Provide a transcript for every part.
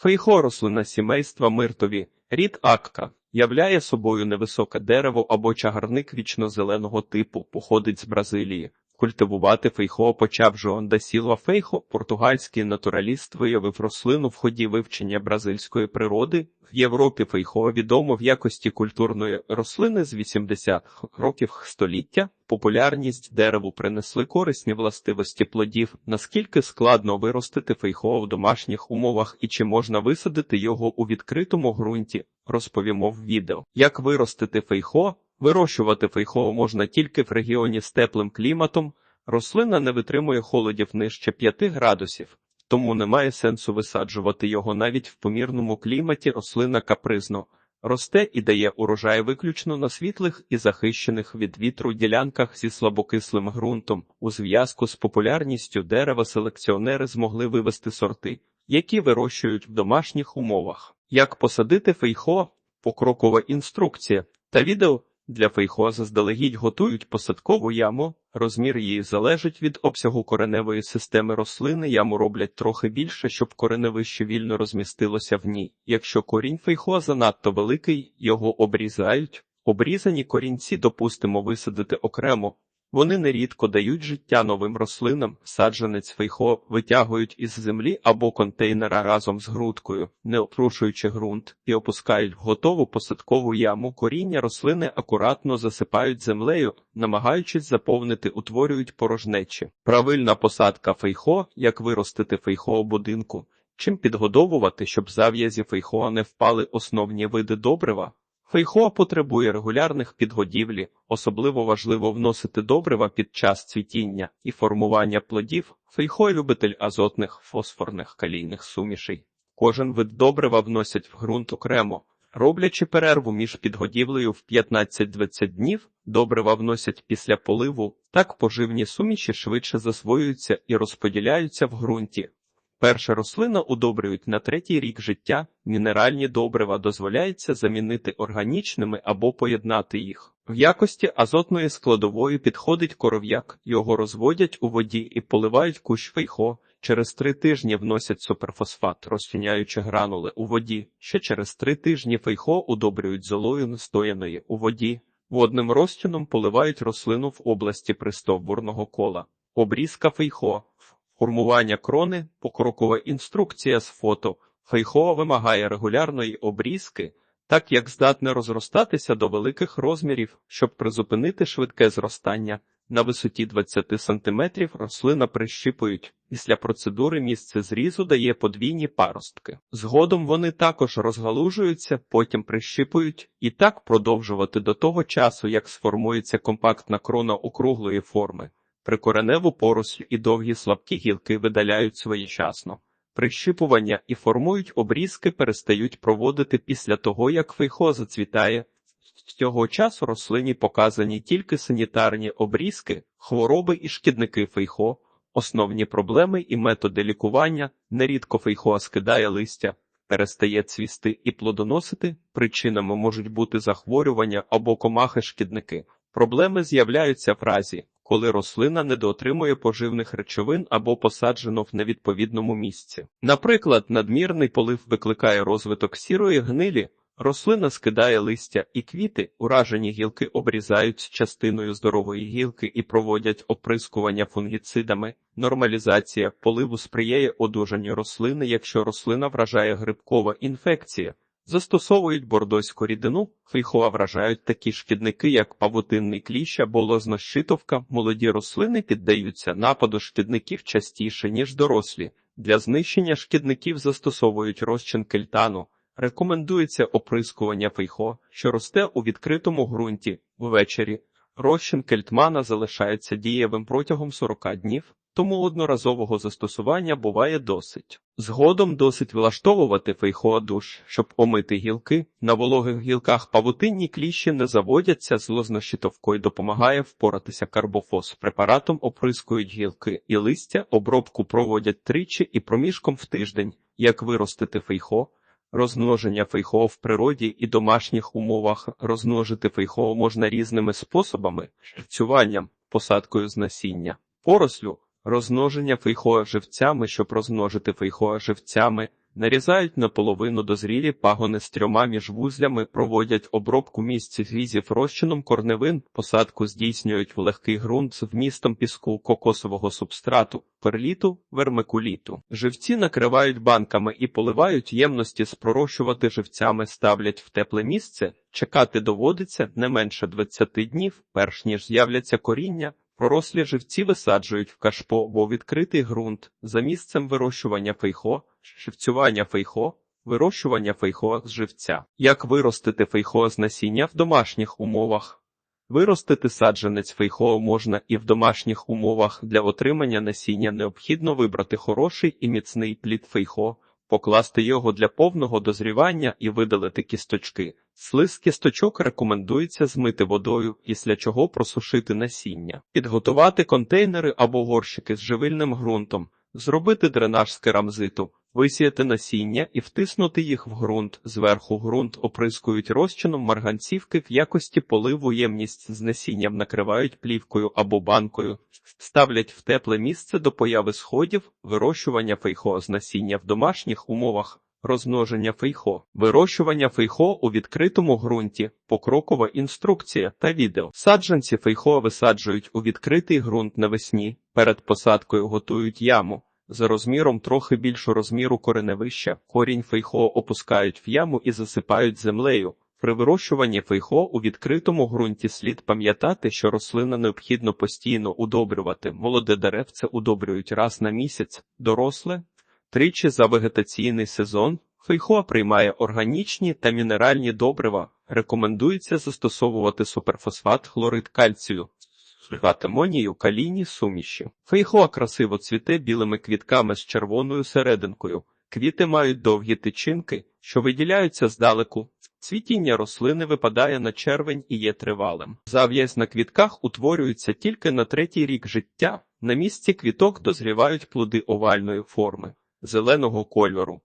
Фейхо на сімейства миртові, рід акка, являє собою невисоке дерево або чагарник вічно-зеленого типу, походить з Бразилії. Культивувати фейхо почав Жоан да Сілва Фейхо, португальський натураліст виявив рослину в ході вивчення бразильської природи. В Європі фейхо відомо в якості культурної рослини з 80-х років століття. Популярність дереву принесли корисні властивості плодів, наскільки складно виростити фейхо в домашніх умовах і чи можна висадити його у відкритому ґрунті, розповімо в відео. Як виростити фейхо? Вирощувати фейхово можна тільки в регіоні з теплим кліматом. Рослина не витримує холодів нижче 5 градусів, тому немає сенсу висаджувати його навіть в помірному кліматі. Рослина капризно росте і дає урожай виключно на світлих і захищених від вітру ділянках зі слабокислим ґрунтом. У зв'язку з популярністю дерева селекціонери змогли вивести сорти, які вирощують в домашніх умовах. Як посадити фейхо? Покрокова інструкція та відео. Для фейхо заздалегідь готують посадкову яму, розмір її залежить від обсягу кореневої системи рослини. Яму роблять трохи більше, щоб кореневище вільно розмістилося в ній. Якщо корінь фейхо занадто великий, його обрізають. Обрізані корінці допустимо висадити окремо. Вони нерідко дають життя новим рослинам, саджанець фейхо витягують із землі або контейнера разом з грудкою, не опрушуючи ґрунт, і опускають в готову посадкову яму. Коріння рослини акуратно засипають землею, намагаючись заповнити, утворюють порожнечі. Правильна посадка фейхо, як виростити фейхо у будинку. Чим підгодовувати, щоб зав'язі фейхоа не впали основні види добрива? Фейхоа потребує регулярних підгодівлі, особливо важливо вносити добрива під час цвітіння і формування плодів. Фейхоа – любитель азотних, фосфорних калійних сумішей. Кожен вид добрива вносять в ґрунт окремо. Роблячи перерву між підгодівлею в 15-20 днів, добрива вносять після поливу, так поживні суміші швидше засвоюються і розподіляються в ґрунті. Перша рослина удобрюють на третій рік життя, мінеральні добрива дозволяється замінити органічними або поєднати їх. В якості азотної складової підходить коров'як, його розводять у воді і поливають кущ фейхо. Через три тижні вносять суперфосфат, розчиняючи гранули у воді. Ще через три тижні фейхо удобрюють золою настояної у воді. Водним розчином поливають рослину в області пристовбурного кола. Обрізка фейхо. Формування крони, покрокова інструкція з фото. Фейхоа вимагає регулярної обрізки, так як здатне розростатися до великих розмірів, щоб призупинити швидке зростання. На висоті 20 см рослина прищіпують. Після процедури місце зрізу дає подвійні паростки. Згодом вони також розгалужуються, потім прищіпують і так продовжувати до того часу, як сформується компактна крона округлої форми. Прикореневу поросль і довгі слабкі гілки видаляють своєчасно. Прищипування і формують обрізки перестають проводити після того, як фейхо зацвітає. З цього часу рослині показані тільки санітарні обрізки, хвороби і шкідники фейхо, основні проблеми і методи лікування. Нерідко фейхоа скидає листя, перестає цвісти і плодоносити. Причинами можуть бути захворювання або комахи-шкідники. Проблеми з'являються в разі, коли рослина недоотримує поживних речовин або посаджено в невідповідному місці. Наприклад, надмірний полив викликає розвиток сірої гнилі, рослина скидає листя і квіти, уражені гілки обрізають частиною здорової гілки і проводять оприскування фунгіцидами. Нормалізація поливу сприяє одужанню рослини, якщо рослина вражає грибкова інфекція. Застосовують бордоську рідину, фейхоа вражають такі шкідники, як павутинний кліщ або лознощитовка. Молоді рослини піддаються нападу шкідників частіше, ніж дорослі. Для знищення шкідників застосовують розчин кельтану. Рекомендується оприскування фейхо, що росте у відкритому ґрунті ввечері. Розчин кельтмана залишається дієвим протягом 40 днів тому одноразового застосування буває досить. Згодом досить влаштовувати фейхоадуш, щоб омити гілки. На вологих гілках павутинні кліщі не заводяться, злознощитовкою допомагає впоратися карбофос. Препаратом оприскують гілки і листя, обробку проводять тричі і проміжком в тиждень, як виростити фейхо. Розмноження фейхо в природі і домашніх умовах розмножити фейхо можна різними способами: шерцюванням, посадкою з насіння, порослю, розмноження фейхоа живцями, щоб розмножити фейхоа живцями, Нарізають наполовину дозрілі пагони з трьома міжвузлями, проводять обробку місць зрізів розчином корневин, посадку здійснюють в легкий ґрунт з вмістом піску кокосового субстрату, перліту, вермикуліту. Живці накривають банками і поливають ємності з пророщувати живцями, ставлять в тепле місце. Чекати доводиться не менше 20 днів, перш ніж з'являться коріння. Пророслі живці висаджують в кашпо або відкритий ґрунт за місцем вирощування фейхо, живцювання фейхо, вирощування фейхо з живця. Як виростити фейхо з насіння в домашніх умовах? Виростити саджанець фейхо можна і в домашніх умовах. Для отримання насіння необхідно вибрати хороший і міцний плід фейхо, покласти його для повного дозрівання і видалити кісточки. Слиз кісточок рекомендується змити водою, після чого просушити насіння, підготувати контейнери або горщики з живильним ґрунтом, зробити дренаж з керамзиту, висіяти насіння і втиснути їх в ґрунт. Зверху ґрунт оприскують розчином марганцівки в якості поливу. Ємність з насінням накривають плівкою або банкою, ставлять в тепле місце до появи сходів, вирощування фейхо з насіння в домашніх умовах. Розмноження фейхо, вирощування фейхо у відкритому ґрунті, покрокова інструкція та відео. Саджанці фейхо висаджують у відкритий ґрунт навесні. Перед посадкою готують яму. За розміром трохи більшу розміру кореневища, корінь фейхо опускають в яму і засипають землею. При вирощуванні фейхо у відкритому ґрунті слід пам'ятати, що рослина необхідно постійно удобрювати. Молоде деревце удобрюють раз на місяць, доросле Тричі за вегетаційний сезон фейхоа приймає органічні та мінеральні добрива. Рекомендується застосовувати суперфосфат, хлорид кальцію, амонію, калійні суміші. Фейхоа красиво цвіте білими квітками з червоною серединкою. Квіти мають довгі тичинки, що виділяються здалеку. Цвітіння рослини випадає на червень і є тривалим. Зав'язь на квітках утворюється тільки на третій рік життя. На місці квіток дозрівають плоди овальної форми зеленого кольору.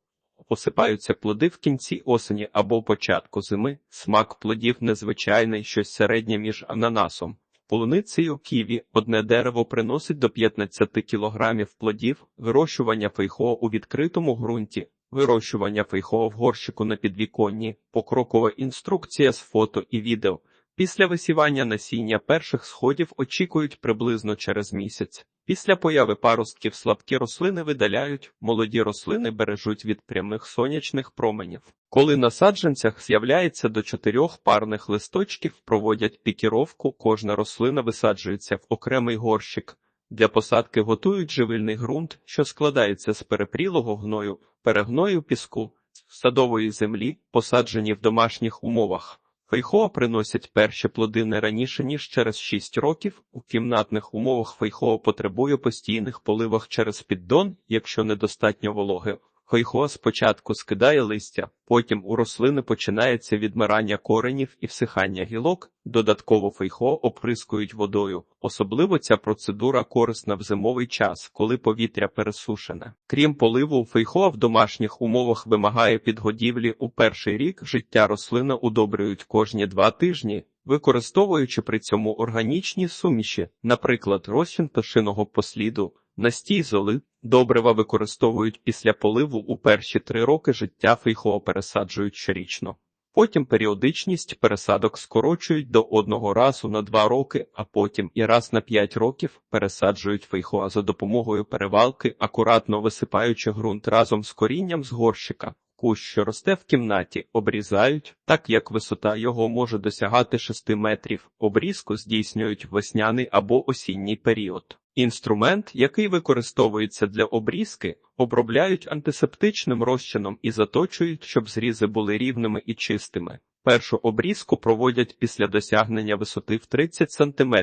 Посипаються плоди в кінці осені або початку зими. Смак плодів незвичайний, щось середнє між ананасом. Полуницею ківі одне дерево приносить до 15 кілограмів плодів, вирощування фейхо у відкритому ґрунті, вирощування фейхо в горщику на підвіконні, покрокова інструкція з фото і відео. Після висівання насіння перших сходів очікують приблизно через місяць. Після появи паростків слабкі рослини видаляють, молоді рослини бережуть від прямих сонячних променів. Коли на саджанцях з'являється до чотирьох парних листочків, проводять пікіровку, кожна рослина висаджується в окремий горщик. Для посадки готують живильний ґрунт, що складається з перепрілого гною, перегною піску, садової землі, посаджені в домашніх умовах. Фейхоа приносять перші плоди не раніше, ніж через 6 років. У кімнатних умовах фейхоа потребує постійних поливах через піддон, якщо недостатньо вологи. Фейхоа спочатку скидає листя, потім у рослини починається відмирання коренів і всихання гілок. Додатково фейхо оприскують водою. Особливо ця процедура корисна в зимовий час, коли повітря пересушене. Крім поливу, фейхо в домашніх умовах вимагає підгодівлі у перший рік життя рослини удобрюють кожні два тижні. Використовуючи при цьому органічні суміші, наприклад, розчин пташиного посліду, настій золи, добрива використовують після поливу у перші три роки життя фейхоа пересаджують щорічно. Потім періодичність пересадок скорочують до одного разу на два роки, а потім і раз на п'ять років пересаджують фейхоа за допомогою перевалки, акуратно висипаючи ґрунт разом з корінням з горщика. Кущ, що росте в кімнаті, обрізають, так як висота його може досягати 6 метрів. Обрізку здійснюють весняний або осінній період. Інструмент, який використовується для обрізки, обробляють антисептичним розчином і заточують, щоб зрізи були рівними і чистими. Першу обрізку проводять після досягнення висоти в 30 см.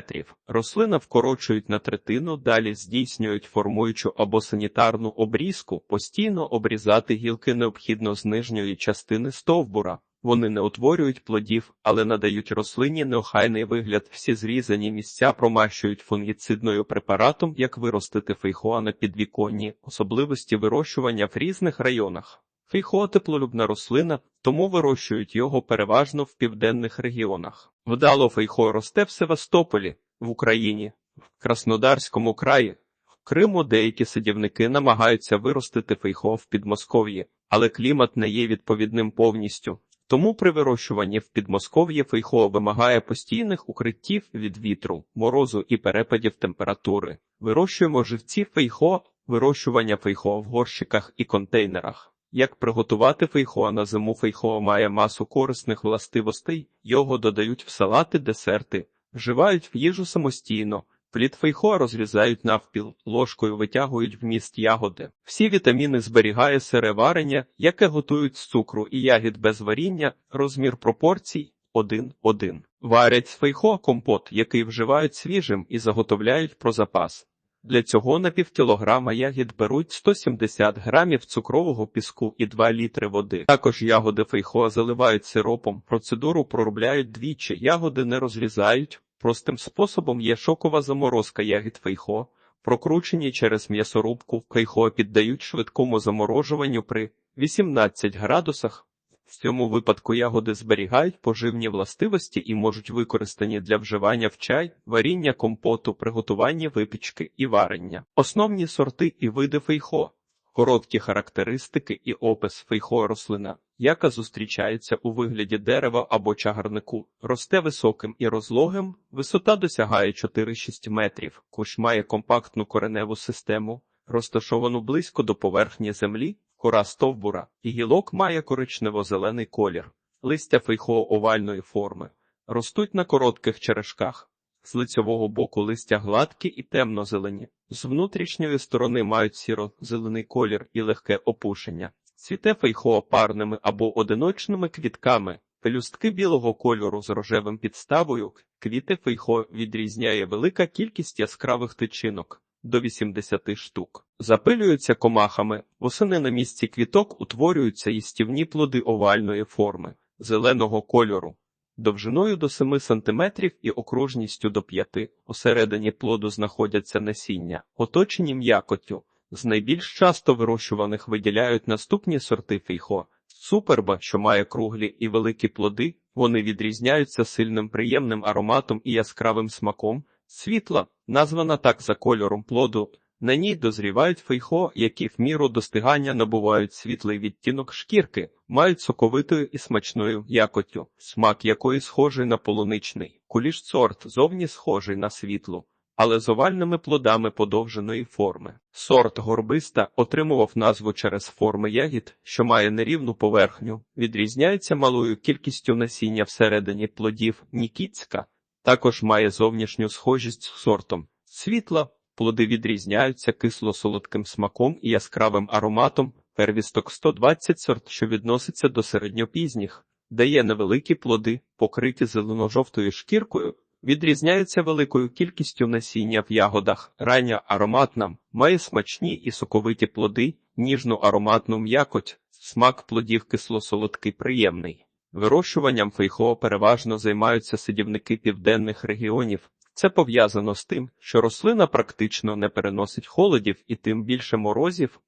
Рослина вкорочують на третину, далі здійснюють формуючу або санітарну обрізку, постійно обрізати гілки необхідно з нижньої частини стовбура. Вони не утворюють плодів, але надають рослині неохайний вигляд. Всі зрізані місця промащують фунгіцидною препаратом, як виростити фейхоа на підвіконні, особливості вирощування в різних районах. Фейхоа – теплолюбна рослина, тому вирощують його переважно в південних регіонах. Вдало фейхо росте в Севастополі, в Україні, в Краснодарському краї. В Криму деякі садівники намагаються виростити фейхо в Підмосков'ї, але клімат не є відповідним повністю. Тому при вирощуванні в Підмосков'ї фейхоа вимагає постійних укриттів від вітру, морозу і перепадів температури. Вирощуємо живці фейхоа, вирощування фейхоа в горщиках і контейнерах. Як приготувати фейхоа на зиму фейхоа має масу корисних властивостей, його додають в салати, десерти, вживають в їжу самостійно. Плід фейхоа розрізають навпіл, ложкою витягують вміст ягоди. Всі вітаміни зберігає сире варення, яке готують з цукру і ягід без варіння, розмір пропорцій 1-1. Варять з фейхоа компот, який вживають свіжим і заготовляють про запас. Для цього на півкілограма ягід беруть 170 грамів цукрового піску і 2 літри води. Також ягоди фейхоа заливають сиропом, процедуру проробляють двічі, ягоди не розрізають. Простим способом є шокова заморозка ягід фейхо, прокручені через м'ясорубку, фейхо піддають швидкому заморожуванню при 18 градусах. В цьому випадку ягоди зберігають поживні властивості і можуть використані для вживання в чай, варіння компоту, приготування випічки і варення. Основні сорти і види фейхо. Короткі характеристики і опис фейхо рослина, яка зустрічається у вигляді дерева або чагарнику, росте високим і розлогим, висота досягає 4-6 метрів, кущ має компактну кореневу систему, розташовану близько до поверхні землі, кора стовбура, і гілок має коричнево-зелений колір, листя фейхо овальної форми, ростуть на коротких черешках. З лицьового боку листя гладкі і темно-зелені, з внутрішньої сторони мають сіро-зелений колір і легке опушення. Цвіте фейхоа парними або одиночними квітками, пелюстки білого кольору з рожевим підставою, квіти фейхо відрізняє велика кількість яскравих тичинок до 80 штук. Запилюються комахами, восени на місці квіток утворюються їстівні плоди овальної форми, зеленого кольору довжиною до 7 см і окружністю до 5. Усередині плоду знаходяться насіння, оточені м'якоттю. З найбільш часто вирощуваних виділяють наступні сорти фейхо. Суперба, що має круглі і великі плоди, вони відрізняються сильним приємним ароматом і яскравим смаком. Світла, названа так за кольором плоду, на ній дозрівають фейхо, які в міру достигання набувають світлий відтінок шкірки, мають соковитою і смачною якоттю, смак якої схожий на полуничний, куліш сорт зовні схожий на світлу, але з овальними плодами подовженої форми. Сорт горбиста отримував назву через форми ягід, що має нерівну поверхню, відрізняється малою кількістю насіння всередині плодів Нікітська, також має зовнішню схожість з сортом світла. Плоди відрізняються кисло-солодким смаком і яскравим ароматом. Первісток 120 сорт, що відноситься до середньопізніх, дає невеликі плоди, покриті зелено-жовтою шкіркою, відрізняється великою кількістю насіння в ягодах. Рання ароматна, має смачні і соковиті плоди, ніжну ароматну м'якоть, смак плодів кисло-солодкий приємний. Вирощуванням фейхо переважно займаються сидівники південних регіонів. Це пов'язано з тим, що рослина практично не переносить холодів і тим більше морозів,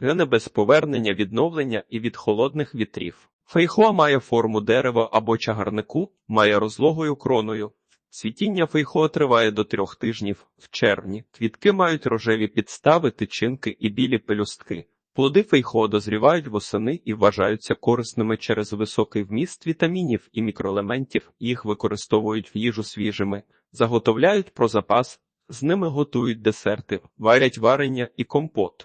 гене без повернення відновлення і від холодних вітрів. Фейхоа має форму дерева або чагарнику, має розлогою кроною. Цвітіння фейхоа триває до трьох тижнів в червні. Квітки мають рожеві підстави, тичинки і білі пелюстки. Плоди фейхоа дозрівають восени і вважаються корисними через високий вміст вітамінів і мікроелементів, їх використовують в їжу свіжими, заготовляють про запас, з ними готують десерти, варять варення і компот.